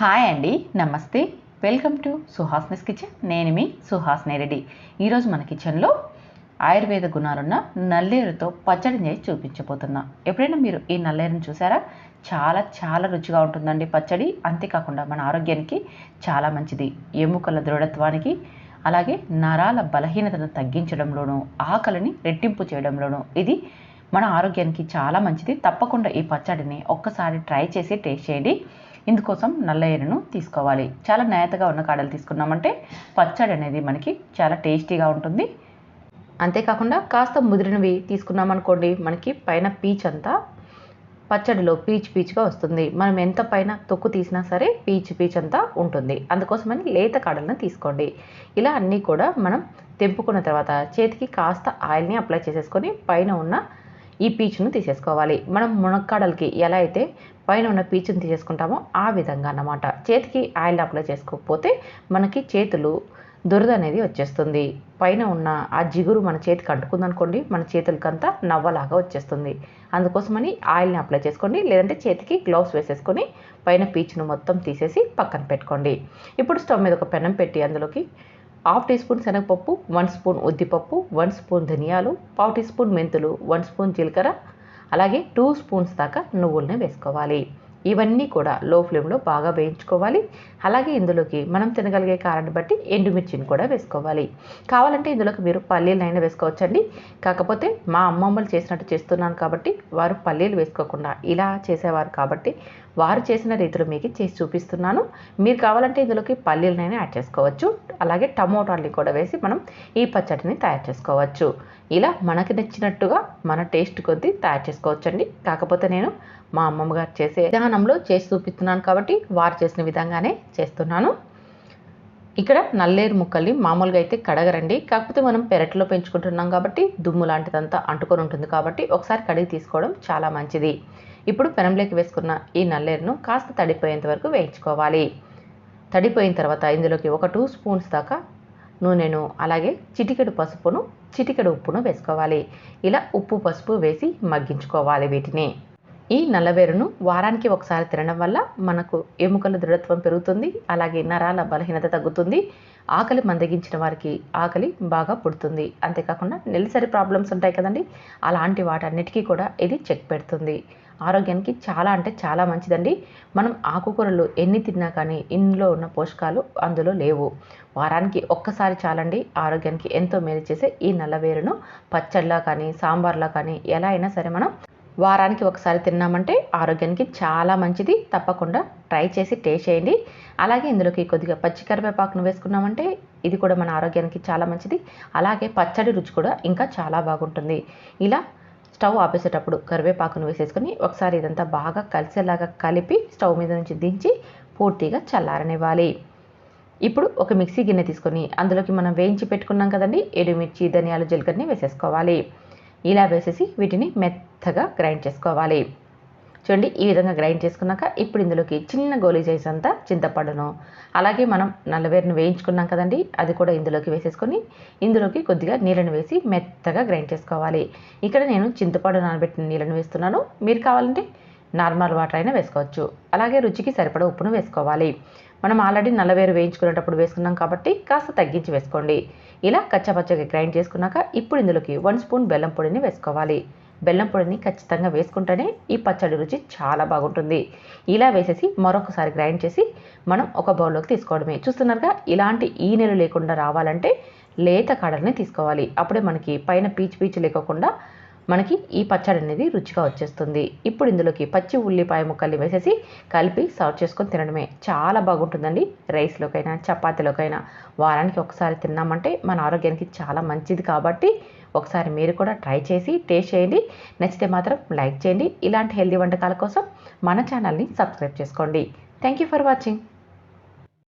Hi అండి నమస్తే. Welcome to సుహాస్నిస్ kitchen నేను మీ సుహాస్ని రెడ్డి ఈరోజు మన కిచెన్లో ఆయుర్వేద గుణాలున్న నల్లేరుతో పచ్చడి చేసి చూపించబోతున్నా. ఎప్పుడైనా మీరు ఈ నల్లేరుని చూసారా? చాలా చాలా రుచిగా ఉంటుందండి పచ్చడి. అంతేకాకుండా మన ఆరోగ్యానికి చాలా మంచిది. ఎముకల దృఢత్వానికి అలాగే నరాల బలహీనతను తగ్గించడంలోనూ ఆకలిని రెట్టింపు చేయడంలోనూ ఇది మన ఆరోగ్యానికి చాలా మంచిది. తప్పకుండా ఈ పచ్చడిని ఒక్కసారి ట్రై చేసి టేస్ట్ చేయండి. ఇందుకోసం నల్ల ఎరును తీసుకోవాలి. చాలా నాయతగా ఉన్న కాడలు తీసుకున్నామంటే పచ్చడి అనేది మనకి చాలా టేస్టీగా ఉంటుంది. అంతేకాకుండా కాస్త ముదిరినవి తీసుకున్నామనుకోండి మనకి పైన పీచ్ అంతా పచ్చడిలో పీచ్ పీచ్గా వస్తుంది. మనం ఎంత పైన తొక్కు తీసినా సరే పీచ్ పీచ్ అంతా ఉంటుంది. అందుకోసమని లేత కాడలను తీసుకోండి. ఇలా అన్నీ కూడా మనం తెంపుకున్న తర్వాత చేతికి కాస్త ఆయిల్ని అప్లై చేసేసుకొని పైన ఉన్న ఈ పీచును తీసేసుకోవాలి. మనం మునక్కాడలకి ఎలా అయితే పైన ఉన్న పీచును తీసేసుకుంటామో ఆ విధంగా అన్నమాట. చేతికి ఆయిల్ అప్లై చేసుకోకపోతే మనకి చేతులు దురద అనేది వచ్చేస్తుంది. పైన ఉన్న ఆ జిగురు మన చేతికి అంటుకుందనుకోండి మన చేతులకంతా నవ్వలాగా వచ్చేస్తుంది. అందుకోసమని ఆయిల్ని అప్లై చేసుకోండి. లేదంటే చేతికి గ్లౌస్ వేసేసుకొని పైన పీచును మొత్తం తీసేసి పక్కన పెట్టుకోండి. ఇప్పుడు స్టవ్ మీద ఒక పెనం పెట్టి అందులోకి హాఫ్ టీ స్పూన్ శనగపప్పు వన్ స్పూన్ ఉద్దిపప్పు వన్ స్పూన్ ధనియాలు పావు టీ స్పూన్ మెంతులు వన్ స్పూన్ జీలకర్ర అలాగే టూ స్పూన్స్ దాకా నువ్వుల్ని వేసుకోవాలి. ఇవన్నీ కూడా లో ఫ్లేమ్లో బాగా వేయించుకోవాలి. అలాగే ఇందులోకి మనం తినగలిగే కారాన్ని బట్టి ఎండుమిర్చిని కూడా వేసుకోవాలి. కావాలంటే ఇందులోకి మీరు పల్లీలైనా వేసుకోవచ్చండి. కాకపోతే మా అమ్మమ్మలు చేసినట్టు చేస్తున్నాను కాబట్టి వారు పల్లీలు వేసుకోకుండా ఇలా చేసేవారు కాబట్టి వారు చేసిన రీతిలో మీకు చేసి చూపిస్తున్నాను. మీరు కావాలంటే ఇందులోకి పల్లీలనైనా యాడ్ చేసుకోవచ్చు. అలాగే టమోటాలని కూడా వేసి మనం ఈ పచ్చడిని తయారు చేసుకోవచ్చు. ఇలా మనకి నచ్చినట్టుగా మన టేస్ట్ కొద్దీ తయారు చేసుకోవచ్చండి. కాకపోతే నేను మా అమ్మమ్మ గారు చేసే విధానంలో చేసి చూపిస్తున్నాను కాబట్టి వారు చేసిన విధంగానే చేస్తున్నాను. ఇక్కడ నల్లేరు ముక్కల్ని మామూలుగా అయితే కడగరండి. కాకపోతే మనం పెరట్లో పెంచుకుంటున్నాం కాబట్టి దుమ్ము లాంటిదంతా అంటుకొని ఉంటుంది కాబట్టి ఒకసారి కడిగి తీసుకోవడం చాలా మంచిది. ఇప్పుడు పెనంలోకి వేసుకున్న ఈ నల్లేరును కాస్త తడిపోయేంత వరకు వేయించుకోవాలి. తడిపోయిన తర్వాత ఇందులోకి ఒక టూ స్పూన్స్ దాకా నూనెను అలాగే చిటికెడు పసుపును చిటికెడు ఉప్పును వేసుకోవాలి. ఇలా ఉప్పు పసుపు వేసి మగ్గించుకోవాలి వీటిని. ఈ నల్లవేరును వారానికి ఒకసారి తినడం వల్ల మనకు ఎముకల దృఢత్వం పెరుగుతుంది అలాగే నరాల బలహీనత తగ్గుతుంది ఆకలి మందగించిన వారికి ఆకలి బాగా పుడుతుంది. అంతేకాకుండా నెలసరి ప్రాబ్లమ్స్ ఉంటాయి కదండి అలాంటి వాటన్నిటికీ కూడా ఇది చెక్ పెడుతుంది. ఆరోగ్యానికి చాలా అంటే చాలా మంచిదండి. మనం ఆకుకూరలు ఎన్ని తిన్నా కానీ ఇందులో ఉన్న పోషకాలు అందులో లేవు. వారానికి ఒక్కసారి చాలండి ఆరోగ్యానికి ఎంతో మేలు చేసే ఈ నల్లవేరును పచ్చళ్ళ కానీ సాంబార్లా కానీ ఎలా అయినా సరే మనం వారానికి ఒకసారి తిన్నామంటే ఆరోగ్యానికి చాలా మంచిది. తప్పకుండా ట్రై చేసి టేస్ట్ చేయండి. అలాగే ఇందులోకి కొద్దిగా పచ్చి కరివేపాకును వేసుకున్నామంటే ఇది కూడా మన ఆరోగ్యానికి చాలా మంచిది. అలాగే పచ్చడి రుచి కూడా ఇంకా చాలా బాగుంటుంది. ఇలా స్టవ్ ఆపేసేటప్పుడు కరివేపాకును వేసేసుకొని ఒకసారి ఇదంతా బాగా కలిసేలాగా కలిపి స్టవ్ మీద నుంచి దించి పూర్తిగా చల్లారనివ్వాలి. ఇప్పుడు ఒక మిక్సీ గిన్నె తీసుకొని అందులోకి మనం వేయించి పెట్టుకున్నాం కదండి ఏడుమిర్చి ధనియాలు జీలకర్రని వేసేసుకోవాలి. ఇలా వేసేసి వీటిని మెత్తగా గ్రైండ్ చేసుకోవాలి. చూడండి ఈ విధంగా గ్రైండ్ చేసుకున్నాక ఇప్పుడు ఇందులోకి చిన్న గోలీ సైజ్ అంతా చింతపండును. అలాగే మనం నల్లవేరును వేయించుకున్నాం కదండి అది కూడా ఇందులోకి వేసేసుకొని ఇందులోకి కొద్దిగా నీళ్ళను వేసి మెత్తగా గ్రైండ్ చేసుకోవాలి. ఇక్కడ నేను చింతపండు నానబెట్టిన నీళ్ళను వేస్తున్నాను. మీరు కావాలంటే నార్మల్ వాటర్ అయినా వేసుకోవచ్చు. అలాగే రుచికి సరిపడ ఉప్పును వేసుకోవాలి. మనం ఆల్రెడీ నల్లవేరు వేయించుకునేటప్పుడు వేసుకున్నాం కాబట్టి కాస్త తగ్గించి వేసుకోండి. ఇలా కచ్చపచ్చగా గ్రైండ్ చేసుకున్నాక ఇప్పుడు ఇందులోకి వన్ స్పూన్ బెల్లం పొడిని వేసుకోవాలి. బెల్లం పొడిని ఖచ్చితంగా వేసుకుంటేనే ఈ పచ్చడి రుచి చాలా బాగుంటుంది. ఇలా వేసేసి మరొకసారి గ్రైండ్ చేసి మనం ఒక బౌల్లోకి తీసుకోవడమే. చూస్తున్నారుగా ఇలాంటి ఈ నెల లేకుండా రావాలంటే లేత కాడల్ని తీసుకోవాలి. అప్పుడే మనకి పైన పీచు పీచు లేకోకుండా మనకి ఈ పచ్చడి అనేది రుచిగా వచ్చేస్తుంది. ఇప్పుడు ఇందులోకి పచ్చి ఉల్లిపాయ ముక్కల్ని వేసేసి కలిపి సర్వ్ చేసుకొని తినడమే. చాలా బాగుంటుందండి రైస్లోకైనా చపాతీలోకైనా. వారానికి ఒకసారి తిన్నామంటే మన ఆరోగ్యానికి చాలా మంచిది కాబట్టి ఒకసారి మీరు కూడా ట్రై చేసి టేస్ట్ చేయండి. నచ్చితే మాత్రం లైక్ చేయండి. ఇలాంటి హెల్దీ వంటకాల కోసం మన ఛానల్ని సబ్స్క్రైబ్ చేసుకోండి. Thank you for watching.